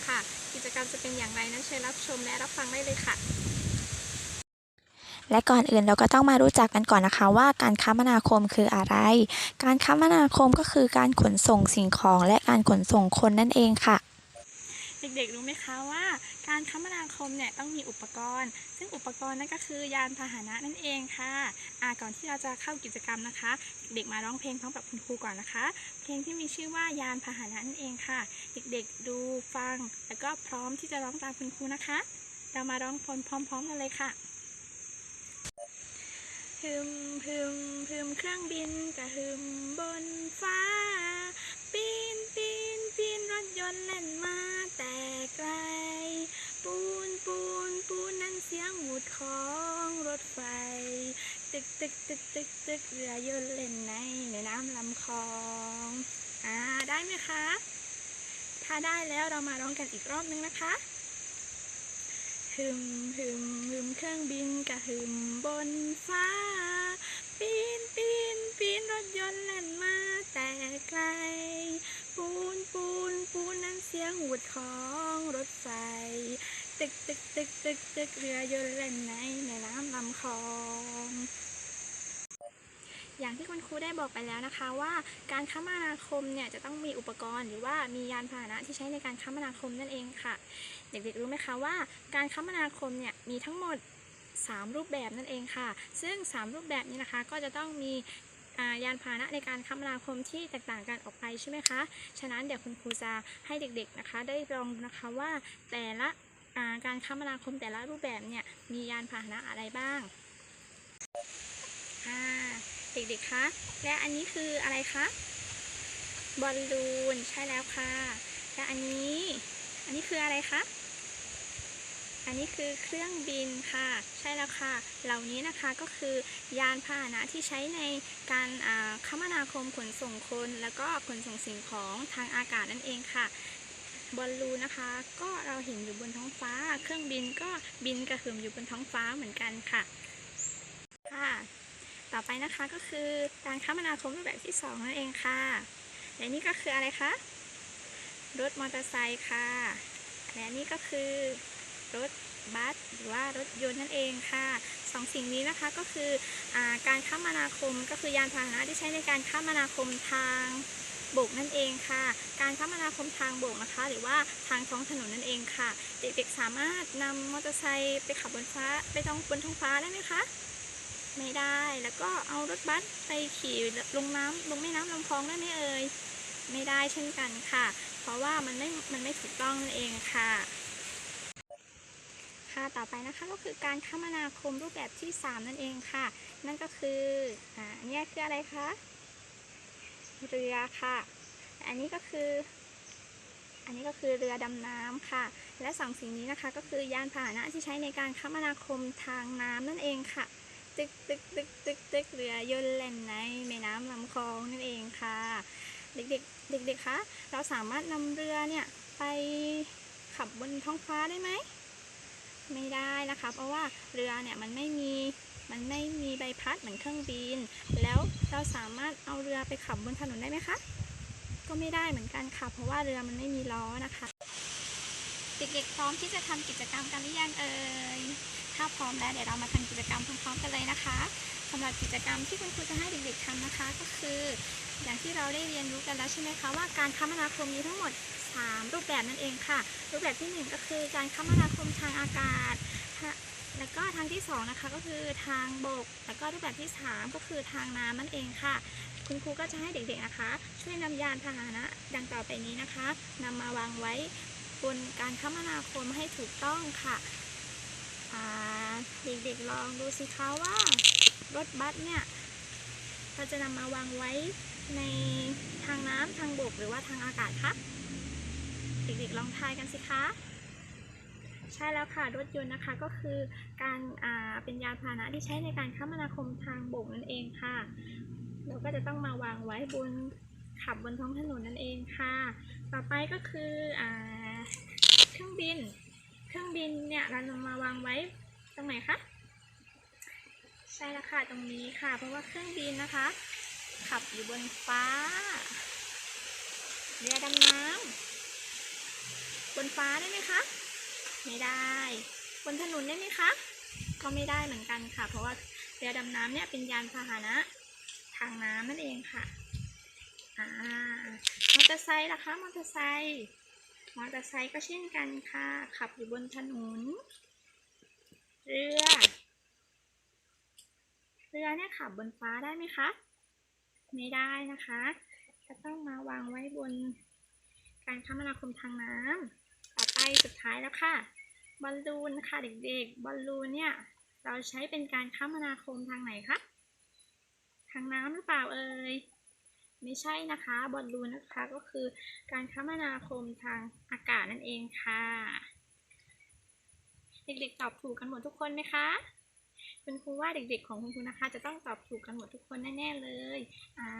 คมค่ะ กิจกรรมจะเป็นอย่างไรนั้นเชิญรับชมและรับฟังได้เลยค่ะ และก่อนอื่นเราก็ต้องมารู้จักกันก่อนนะคะว่าการคมนาคมคืออะไร การคมนาคมก็คือการขนส่งสิ่งของและการขนส่งคนนั่นเองค่ะ เด็กๆรู้ไหมคะว่า การคมนาคมเนี่ยต้องมีอุปกรณ์ ซึ่งอุปกรณ์นั่นก็คือยานพาหนะนั่นเองค่ะอ่าก่อนที่เราจะเข้ากิจกรรมนะคะ เด็กๆมาร้องเพลงพร้อมกับคุณครูก่อนนะคะ เพลงที่มีชื่อว่ายานพาหนะนั่นเองค่ะ เด็กๆดูฟัง แล้วก็พร้อมที่จะร้องตามคุณครูนะคะ เรามาร้องพร้อม ๆ กันเลยค่ะฮึมฮึมฮึมเครื่องบินกระฮึมบนฟ้า ปีนปีนปีนรถยนต์เล่นมาแต่ไกล ปูนปูนปูนนั่นเสียงหวุดของรถไฟ ตึกตึกตึกตึกตึกเรือยนต์เล่นในแม่น้ำลำคลองอ่าได้ไหมคะ ถ้าได้แล้วเรามาร้องกันอีกรอบนึงนะคะฮึมฮึมฮึมเครื่องบินกระหึมบนฟ้า ปีนปีนปีนรถยนต์เล่นมาแต่ไกล ปูนปูนปูนนั้นเสียงหวุดของรถไฟ ตึกตึกตึกเรือยนต์เล่นในแม่น้ำลำคลอง อย่างที่คุณครูได้บอกไปแล้วนะคะว่าการคมนาคมเนี่ยจะต้องมีอุปกรณ์ หรือว่ามียานพาหนะที่ใช้ในการคมนาคมนั่นเองค่ะ เด็กๆรู้ไหมคะว่า การคมนาคมเนี่ยมีทั้งหมด 3 รูปแบบนั่นเองค่ะ ซึ่ง 3 รูปแบบนี้นะคะก็จะต้องมีายานพาหนะในการคมนาคมที่แตกต่างกันออกไปใช่ไหมคะ ฉะนั้นเดี๋ยวคุณครูจะให้เด็กๆนะคะ ได้ลองนะคะว่าแต่ละ การคมนาคมแต่ละรูปแบบเนี่ยมียานพาหนะอะไรบ้างอ่าเด็กๆ คะ และอันนี้คืออะไรคะ บอลลูน ใช่แล้วค่ะ และอันนี้ อันนี้คืออะไรคะ อันนี้คือเครื่องบินค่ะ ใช่แล้วค่ะ เหล่านี้นะคะก็คือยานพาหนะที่ใช้ในการอ่าคมนาคมขนส่งคน แล้วก็ขนส่งสิ่งของทางอากาศนั่นเองค่ะ บอลลูนนะคะ ก็เราเห็นอยู่บนท้องฟ้า เครื่องบินก็บินกระหึ่มอยู่บนท้องฟ้าเหมือนกันค่ะ ค่ะ ต่อไปนะคะก็คือการคมนาคมรูปแบบที่สองนั่นเองค่ะ และนี่ก็คืออะไรคะ รถมอเตอร์ไซค์ค่ะ และนี่ก็คือรถบัสหรือว่ารถยนต์นั่นเองค่ะสองสิ่งนี้นะคะก็คืออาการคมนาคมก็คือยานพาหนะที่ใช้ในการคมนาคมทาง บกนั่นเองค่ะ การคมนาคมทางบกนะคะ หรือว่าทางท้องถนนนั่นเองค่ะ เด็กๆสามารถนำมอเตอร์ไซค์ไปขับบนฟ้าไปท้องบนท้องฟ้าได้ไหมคะไม่ได้แล้วก็เอารถบัสไปขี่ลงน้ำลงแม่น้ำลำคลองได้ไหมเอ่ยไม่ได้เช่นกันค่ะ เพราะว่ามันไม่มันไม่ถูกต้องนั่นเองค่ะค่ะต่อไปนะคะก็คือการคมนาคมรูปแบบที่ 3 นั่นเองค่ะ นั่นก็คืออ่าอันนี้คืออะไรคะ เรือค่ะ อันนี้ก็คือ อันนี้ก็คือเรือดำน้ำค่ะ และสองสิ่งนี้นะคะ ก็คือยานพาหนะที่ใช้ในการคมนาคมทางน้ำนั่นเองค่ะ ตึกตึกตึกตึกตึกเรือยนต์เล่นในแม่น้ำลำคลองนั่นเองค่ะ เด็กๆเด็กๆคะเราสามารถนำเรือเนี่ยไปขับบนท้องฟ้าได้ไหมไม่ได้นะคะ เพราะว่าเรือเนี่ยมันไม่มีมันไม่มีใบพัดเหมือนเครื่องบิน แล้ว เราสามารถเอาเรือไปขับบนถนนได้ไหมคะ ก็ไม่ได้เหมือนกันค่ะ เพราะว่าเรือมันไม่มีล้อนะคะ เด็กๆพร้อมที่จะทำกิจกรรมกันหรือยังเอ่ย ถ้าพร้อมแล้วเดี๋ยวเรามาทำกิจกรรมพร้อมๆกันเลยนะคะสำหรับกิจกรรมที่คุณครูจะให้เด็กๆทำนะคะ ก็คือ อย่างที่เราได้เรียนรู้กันแล้วใช่ไหมคะว่าการคมนาคมมีทั้งหมด 3 รูปแบบนั่นเองค่ะ รูปแบบที่ 1 ก็คือการคมนาคมทางอากาศ แล้วก็ทางที่2นะคะก็คือทางบก แล้วก็รูปแบบที่ 3 ก็คือทางน้ำนั่นเองค่ะ คุณครูก็จะให้เด็กๆนะคะ ช่วยนำยานพาหนะดังต่อไปนี้นะคะนำมาวางไว้บนการคมนาคมให้ถูกต้องค่ะเด็กๆลองดูสิคะว่ารถบัสเนี่ยเราจะนำมาวางไว้ในทางน้ำทางบกหรือว่าทางอากาศคะเด็กๆลองทายกันสิคะ ใช่แล้วค่ะรถยนต์นะคะก็คือการอ่าเป็นยานพาหนะที่ใช้ในการคมนาคมทางบกนั่นเองค่ะ เราก็จะต้องมาวางไว้บนขับบนท้องถนนนั่นเองค่ะ ต่อไปก็คืออ่าเครื่องบิน เครื่องบินเนี่ยเรานำมาวางไว้ตรงไหนคะใช่แล้วค่ะตรงนี้ค่ะ เพราะว่าเครื่องบินนะคะ ขับอยู่บนฟ้าเรือดำน้ำบนฟ้าได้ไหมคะ ไม่ได้ บนถนนได้ไหมคะ ก็ไม่ได้เหมือนกันค่ะ เพราะว่าเรือดำน้ำเนี่ยเป็นยานพาหนะทางน้ำนั่นเองค่ะอ่ามอเตอร์ไซค์ล่ะคะมอเตอร์ไซค์มอเตอร์ไซค์ก็เช่นกันค่ะ ขับอยู่บนถนน เรือ เรือเนี่ยขับบนฟ้าได้ไหมคะ ไม่ได้นะคะ จะต้องมาวางไว้บนการคมนาคมทางน้ำ สุดท้ายแล้วค่ะ บอลลูนค่ะเด็กๆ บอลลูนเนี่ย เราใช้เป็นการคมนาคมทางไหนคะ ทางน้ำหรือเปล่าเอ่ย ไม่ใช่นะคะ บอลลูนนะคะก็คือการคมนาคมทางอากาศนั่นเองค่ะ เด็กๆตอบถูกกันหมดทุกคนไหมคะคุณครูว่าเด็กๆของคุณครูนะคะ จะต้องตอบถูกกันหมดทุกคนแน่ๆเลย อ่า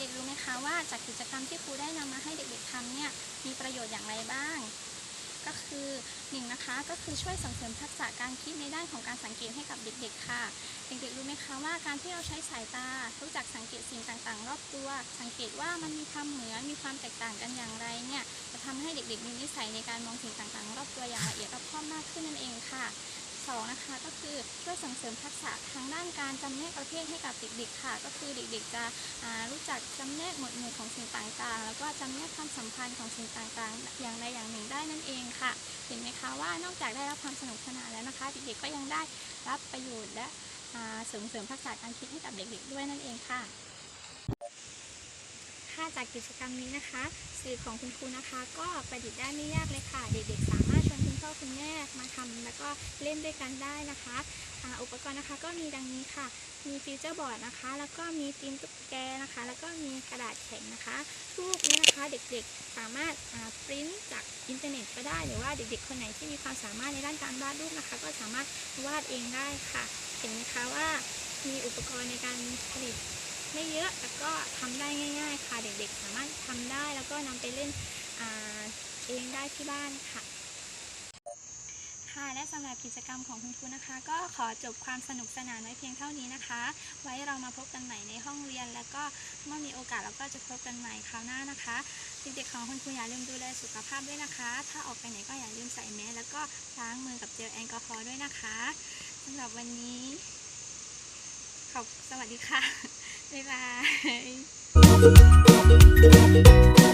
ด็กๆรู้ไหมคะว่าจากกิจกรรมที่ครูได้นำมาให้เด็กๆทำเนี่ยมีประโยชน์อย่างไรบ้าง ก็คือหนึ่งนะคะก็คือช่วยส่งเสริมทักษะการคิดในด้านของการสังเกตให้กับเด็กๆ ค่ะ เด็กๆรู้ไหมคะว่าการที่เราใช้สายตารู้จักสังเกตสิ่งต่างๆ รอบตัว สังเกตว่ามันมีความเหมือนมีความแตกต่างกันอย่างไรเนี่ยจะทำให้เด็กๆ มีนิสัยในการมองสิ่งต่างๆ รอบตัวอย่างละเอียดรอบคอบมากขึ้นนั่นเองค่ะ สองนะคะ ก็คือช่วยส่งเสริมทักษะทางด้านการจำแนกประเภทให้กับเด็กๆค่ะ ก็คือเด็กๆจะรู้จักจำแนกหมวดหมู่ของสิ่งต่างๆ แล้วก็จำแนกความสัมพันธ์ของสิ่งต่างๆ อย่างใดอย่างหนึ่งได้นั่นเองค่ะ เห็นไหมคะว่านอกจากได้รับความสนุกสนานแล้วนะคะ เด็กๆก็ยังได้รับประโยชน์และอ่าเสริมทักษะการคิดให้กับเด็กๆด้วยนั่นเองค่ะค่าจากกิจกรรมนี้นะคะ สื่อของคุณครูนะคะ ก็ประดิษฐ์ได้ไม่ยากเลยค่ะ เด็กๆสามารถชวนคุณ พ่อคุณแม่มาทำแล้วก็เล่นด้วยกันได้นะคะอ,อุปกรณ์นะคะก็มีดังนี้ค่ะ มีฟิวเจอร์บอร์ดนะคะ แล้วก็มีตีมตุ๊กแกนะคะ แล้วก็มีกระดาษแข็งนะคะรูปนี้นะคะเด็กๆสามารถปริ้นจากอินเทอร์เน็ตก็ได้หรือว่าเด็กๆ คนไหนที่มีความสามารถในด้านการวาดรูปนะคะ ก็สามารถวาดเองได้ค่ะ เห็นไหมคะว่ามีอุปกรณ์ในการผลิตไม่เยอะแต่ก็ทำได้ง่าย ๆ ค่ะเด็กๆ สามารถทำได้แล้วก็นำไปเล่นเองได้ที่บ้านค่ะ และสำหรับกิจกรรมของคุณครูนะคะ ก็ขอจบความสนุกสนานไว้เพียงเท่านี้นะคะ ไว้เรามาพบกันใหม่ในห้องเรียน แล้วก็เมื่อมีโอกาสเราก็จะพบกันใหม่คราวหน้านะคะเด็กๆของคุณครูอย่าลืมดูแลสุขภาพด้วยนะคะ ถ้าออกไปไหนก็อย่าลืมใส่แมสแล้วก็ล้างมือกับเจลแอลกอฮอล์ด้วยนะคะสำหรับวันนี้ ขอบสวัสดีค่ะบ๊ายบาย